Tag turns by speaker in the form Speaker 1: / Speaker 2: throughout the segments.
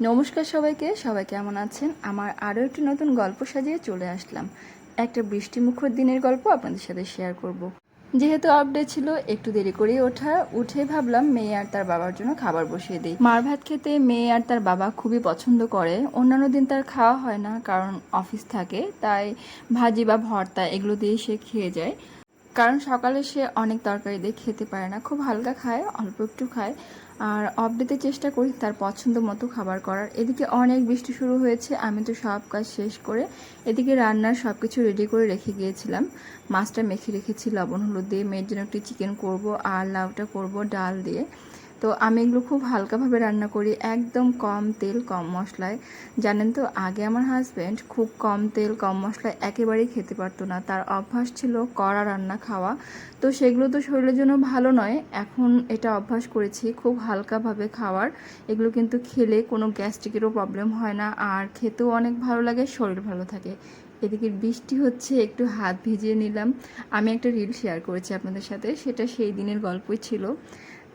Speaker 1: নমস্কার সবাইকে, সবাই কেমন আছেন? আমার আরও একটি নতুন গল্প সাজিয়ে চলে আসলাম। একটা বৃষ্টিমুখর দিনের গল্প আপনাদের সাথে শেয়ার করব। যেহেতু আপডেট ছিল, একটু দেরি করেই ওঠা, উঠে ভাবলাম মেয়ে আর তার বাবার জন্য খাবার বসিয়ে দিই। মার ভাত খেতে মেয়ে আর তার বাবা খুবই পছন্দ করে। অন্যান্য দিন তার খাওয়া হয় না, কারণ অফিস থাকে, তাই ভাজি বা ভর্তা এগুলো দিয়ে সে খেয়ে যায়। কারণ সকালে সে অনেক তরকারি দিয়ে খেতে পারে না। খুব হালকা খায়, অল্প একটু খায়। আর অফডেতে চেষ্টা করি তার পছন্দ মতো খাবার করার। এদিকে অনেক বৃষ্টি শুরু হয়েছে, আমি তো সব কাজ শেষ করে এদিকে রান্নার সব কিছু রেডি করে রেখে গিয়েছিলাম। মাছটা মেখে রেখেছি, লবণ, হলুদ দিয়ে। মেয়ের জন্য একটি চিকেন করব, আর লাউটা করব ডাল দিয়ে। তো আমি এগুলো খুব হালকাভাবে রান্না করি, একদম কম তেল, কম মশলায়। জানেন তো, আগে আমার হাজব্যান্ড খুব কম তেল, কম মশলায় একেবারেই খেতে পারতো না। তার অভ্যাস ছিল কড়া রান্না খাওয়া। তো সেগুলো তো শরীরের জন্য ভালো নয়, এখন এটা অভ্যাস করেছি খুব হালকাভাবে খাওয়ার। এগুলো কিন্তু খেলে কোনো গ্যাস্ট্রিকেরও প্রবলেম হয় না, আর খেতেও অনেক ভালো লাগে, শরীর ভালো থাকে। এদিকে বৃষ্টি হচ্ছে, একটু হাত ভিজিয়ে নিলাম। আমি একটা রিল শেয়ার করেছি আপনাদের সাথে, সেটা সেই দিনের গল্পই ছিল।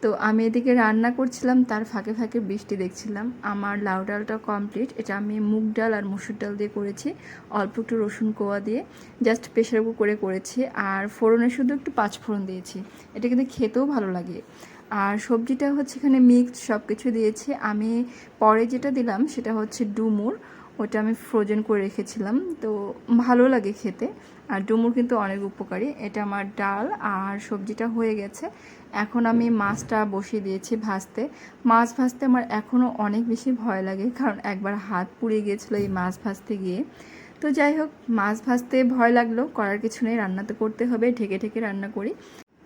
Speaker 1: তো আমি এদিকে রান্না করছিলাম, তার ফাঁকে ফাঁকে বৃষ্টি দেখছিলাম। আমার লাউ ডালটা কমপ্লিট এটা আমি মুগ ডাল আর মুসুর ডাল দিয়ে করেছি, অল্প একটু রসুন কোয়া দিয়ে। জাস্ট প্রেশার কুকারে করেছি, আর ফোড়নে শুধু একটু পাঁচ ফোড়ন দিয়েছি, এটা কিন্তু খেতেও ভালো লাগে। আর সবজিটা হচ্ছে এখানে মিক্সড সব কিছু দিয়েছি। আমি পরে যেটা দিলাম, সেটা হচ্ছে ডুমুর, ওটা আমি ফ্রোজেন করে রেখেছিলাম। তো ভালো লাগে খেতে। আর ডুমুর কিন্তু অনেক উপকারী। এটা আমার ডাল আর সবজিটা হয়ে গেছে। এখন আমি মাছটা বসিয়ে দিয়েছি ভাজতে। মাছ ভাজতে আমার এখনও অনেক বেশি ভয় লাগে, কারণ একবার হাত পুড়ে গিয়েছিল এই মাছ ভাজতে গিয়ে। তো যাই হোক, মাছ ভাজতে ভয় লাগল, করার কিছু নেই রান্না তো করতে হবে, ঢেকে ঢেকে রান্না করি।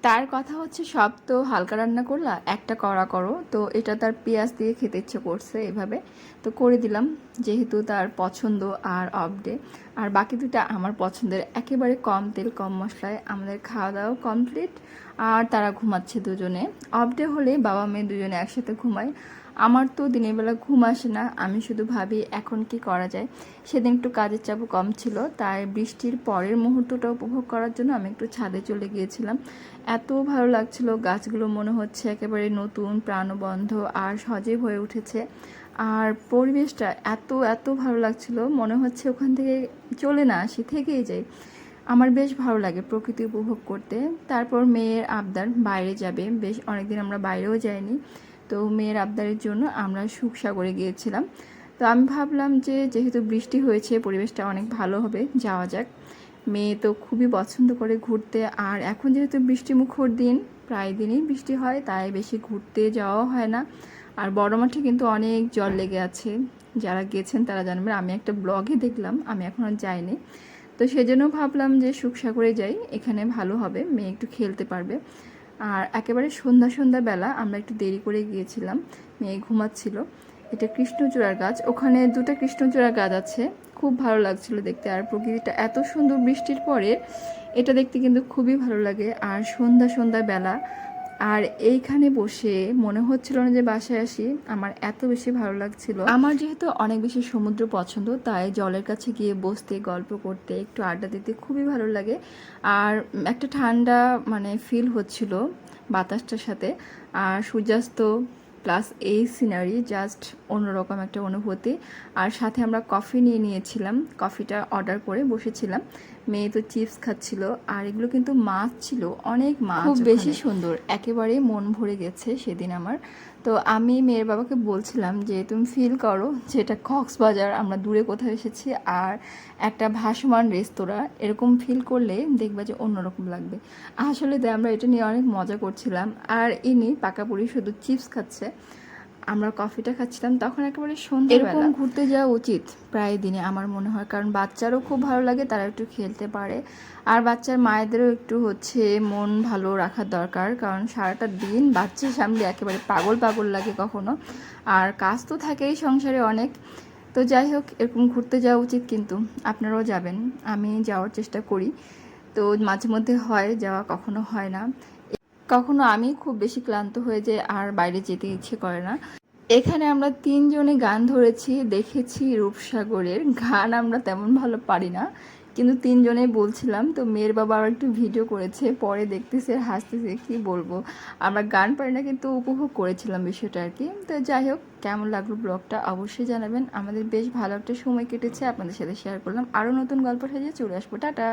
Speaker 1: তার কথা হচ্ছে, সব তো হালকা রান্না করলা, একটা কড়া করো। তো এটা তার পেঁয়াজ দিয়ে খেতে ইচ্ছে করছে এভাবে। তো করে দিলাম, যেহেতু তার পছন্দ আর অফ ডে আর বাকি দুটা আমার পছন্দের, একেবারে কম তেল, কম মশলায়। আমাদের খাওয়া দাওয়া কমপ্লিট আর তারা ঘুমাচ্ছে দুজনে। অফ ডে হলে বাবা মেয়ে দুজনে একসাথে ঘুমায়। আমার তো দিনের বেলা ঘুম আসে না, আমি শুধু ভাবি এখন কি করা যায়। সেদিন একটু কাজের চাপও কম ছিল, তাই বৃষ্টির পরের মুহূর্তটা উপভোগ করার জন্য আমি একটু ছাদে চলে গিয়েছিলাম। এত ভালো লাগছিল, গাছগুলো মনে হচ্ছে একেবারে নতুন, প্রাণবন্ধ আর সজীব হয়ে উঠেছে। আর পরিবেশটা এত এত ভালো লাগছিল, মনে হচ্ছে ওখান থেকে চলে না আসি, থেকেই যাই। আমার বেশ ভালো লাগে প্রকৃতি উপভোগ করতে। তারপর মেয়ের আবদার, বাইরে যাবে। বেশ অনেকদিন আমরা বাইরেও যাইনি। তো মেয়ের আবদারের জন্য আমরা সুখসাগরে গিয়েছিলাম। তো আমি ভাবলাম যে যেহেতু বৃষ্টি হয়েছে, পরিবেশটা অনেক ভালো হবে, যাওয়া যাক। মেয়ে তো খুবই পছন্দ করে ঘুরতে। আর এখন যেহেতু বৃষ্টিমুখর দিন, প্রায় দিনই বৃষ্টি হয়, তাই বেশি ঘুরতে যাওয়াও হয় না। আর বড় মাঠে কিন্তু অনেক জল লেগে আছে। যারা গেছেন তারা জানবেন, আমি একটা ব্লগে দেখলাম, আমি এখনও যাইনি। তো সেজন্য ভাবলাম যে সুখসাগরে যাই, এখানে ভালো হবে, মেয়ে একটু খেলতে পারবে। আর একেবারে সন্ধ্যা সন্ধ্যা বেলা আমরা একটু দেরি করে গিয়েছিলাম, মেয়ে ঘুমাচ্ছিল। এটা কৃষ্ণচূড়ার গাছ, ওখানে দুটো কৃষ্ণচূড়ার গাছ আছে, খুব ভালো লাগছিল দেখতে। আর প্রকৃতিটা এত সুন্দর বৃষ্টির পরে, এটা দেখতে কিন্তু খুবই ভালো লাগে। আর সন্ধ্যা সন্ধ্যা বেলা আর এইখানে বসে মনে হচ্ছিল না যে বাসায় আসি। আমার এত বেশি ভালো লাগছিল। আমার যেহেতু অনেক বেশি সমুদ্র পছন্দ, তাই জলের কাছে গিয়ে বসতে, গল্প করতে, একটু আড্ডা দিতে খুবই ভালো লাগে। আর একটা ঠান্ডা মানে ফিল হচ্ছিল বাতাসটার সাথে। আর সূর্যাস্ত প্লাস এই সিনারি জাস্ট অন্যরকম একটা অনুভূতি। আর সাথে আমরা কফি নিয়ে নিয়েছিলাম। কফিটা অর্ডার করে বসেছিলাম। মেয়ে তো চিপস খাচ্ছিল। আর এগুলো কিন্তু মাছ ছিল অনেক মাছ খুব বেশি সুন্দর। একেবারে মন ভরে গেছে সেদিন আমার। তো আমি মেয়ের বাবাকে বলছিলাম যে, তুমি ফিল করো যে, এটা কক্সবাজার, আমরা দূরে কোথাও এসেছি আর একটা ভাসমান রেস্তোরাঁ, এরকম ফিল করলে দেখবা যে অন্যরকম লাগবে। আসলে আমরা এটা নিয়ে অনেক মজা করছিলাম। আর ইনি পাকাপুরি শুধু চিপস খাচ্ছে। আমরা কফিটা খাচ্ছিলাম, তখন একেবারে সন্ধ্যা এরকম ঘুরতে যাওয়া উচিত প্রায় দিনে আমার মনে হয়, কারণ বাচ্চারও খুব ভালো লাগে, তারা একটু খেলতে পারে। আর বাচ্চার মায়েদেরও একটু হচ্ছে মন ভালো রাখার দরকার, কারণ সারাটা দিন বাচ্চার সামনে একেবারে পাগল পাগল লাগে কখনো। আর কাজ তো থাকেই সংসারে অনেক। তো যাই হোক, এরকম ঘুরতে যাওয়া উচিত কিন্তু, আপনারাও যাবেন, আমি যাওয়ার চেষ্টা করি। তো মাঝে মধ্যে হয়, যাওয়া কখনো হয় না। কখনো আমি খুব বেশি ক্লান্ত হয়ে যাই আর বাইরে যেতে ইচ্ছে করে না। এখানে আমরা তিনজনে গান ধরেছি, দেখেছি রূপসাগরের। গান আমরা তেমন ভালো পারি না, কিন্তু তিনজনেই বলছিলাম, তো মেয়ের বাবা আবার একটু ভিডিও করেছে, পরে দেখতেছে, হাসতেছে, কি বলব? আমরা গান পারি না, কিন্তু উপভোগ করেছিলাম বিষয়টা আর কি। তো যাই হোক, কেমন লাগল ব্লগটা অবশ্যই জানাবেন। আমাদের বেশ ভালো একটা সময় কেটেছে, আপনাদের সাথে শেয়ার করলাম। আরও নতুন গল্প সাজিয়ে চলে আসব। টাটা!